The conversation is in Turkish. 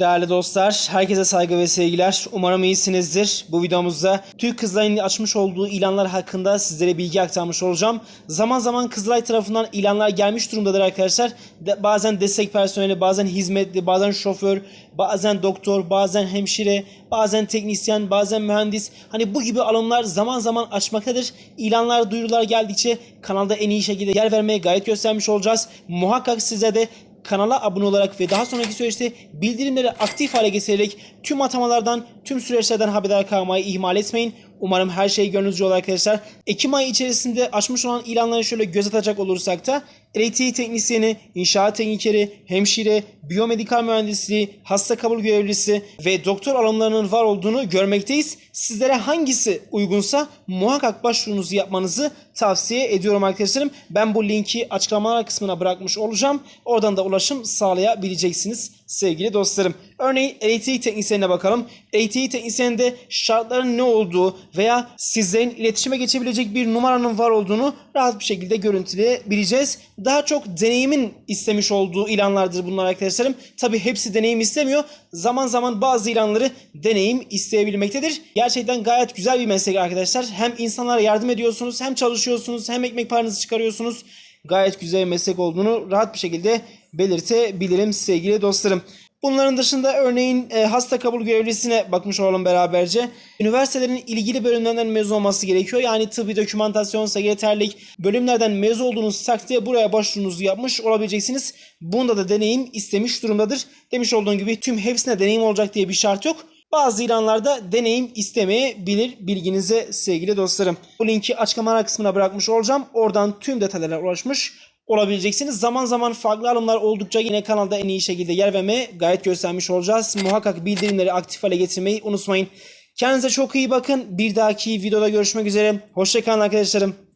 Değerli dostlar, herkese saygı ve sevgiler. Umarım iyisinizdir. Bu videomuzda Türk Kızılay'ın açmış olduğu ilanlar hakkında sizlere bilgi aktarmış olacağım. Zaman zaman Kızılay tarafından ilanlar gelmiş durumdadır arkadaşlar. De- bazen destek personeli, bazen hizmetli, bazen şoför, bazen doktor, bazen hemşire, bazen teknisyen, bazen mühendis. Hani bu gibi alımlar zaman zaman açmaktadır. İlanlar, duyurular geldikçe kanalda en iyi şekilde yer vermeye gayret göstermiş olacağız. Muhakkak size de kanala abone olarak ve daha sonraki süreçte bildirimleri aktif hale getirerek tüm atamalardan, tüm süreçlerden haberdar kalmayı ihmal etmeyin. Umarım her şey gönlünüzce olur arkadaşlar. Ekim ayı içerisinde açmış olan ilanları şöyle göz atacak olursak da elektrik teknisyeni, inşaat teknikeri, hemşire, biyomedikal mühendisliği, hasta kabul görevlisi ve doktor alımlarının var olduğunu görmekteyiz. Sizlere hangisi uygunsa muhakkak başvurunuzu yapmanızı tavsiye ediyorum arkadaşlarım. Ben bu linki açıklamalar kısmına bırakmış olacağım. Oradan da ulaşım sağlayabileceksiniz sevgili dostlarım. Örneğin elektrik teknisyenine bakalım. Elektrik teknisyeninde şartların ne olduğu veya sizlerin iletişime geçebilecek bir numaranın var olduğunu rahat bir şekilde görüntüleyebileceğiz. Daha çok deneyimin istemiş olduğu ilanlardır bunlar arkadaşlarım. Tabi hepsi deneyim istemiyor. Zaman zaman bazı ilanları deneyim isteyebilmektedir. Gerçekten gayet güzel bir meslek arkadaşlar. Hem insanlara yardım ediyorsunuz hem çalışıyorsunuz hem ekmek paranızı çıkarıyorsunuz. Gayet güzel bir meslek olduğunu rahat bir şekilde belirtebilirim sevgili dostlarım. Bunların dışında örneğin e, hasta kabul görevlisine bakmış olalım beraberce. Üniversitelerin ilgili bölümlerinden mezun olması gerekiyor. Yani tıbbi dokümantasyon, sekreterlik bölümlerden mezun olduğunuz takdirde buraya başvurunuzu yapmış olabileceksiniz. Bunda da deneyim istemiş durumdadır. Demiş olduğum gibi tüm hepsine deneyim olacak diye bir şart yok. Bazı ilanlarda deneyim istemeyebilir bilginize sevgili dostlarım. Bu linki açıklamalar kısmına bırakmış olacağım. Oradan tüm detaylara ulaşmış olabileceksiniz. Zaman zaman farklı alımlar oldukça yine kanalda en iyi şekilde yer vermeye gayet göstermiş olacağız. Muhakkak bildirimleri aktif hale getirmeyi unutmayın. Kendinize çok iyi bakın. Bir dahaki videoda görüşmek üzere. Hoşçakalın arkadaşlarım.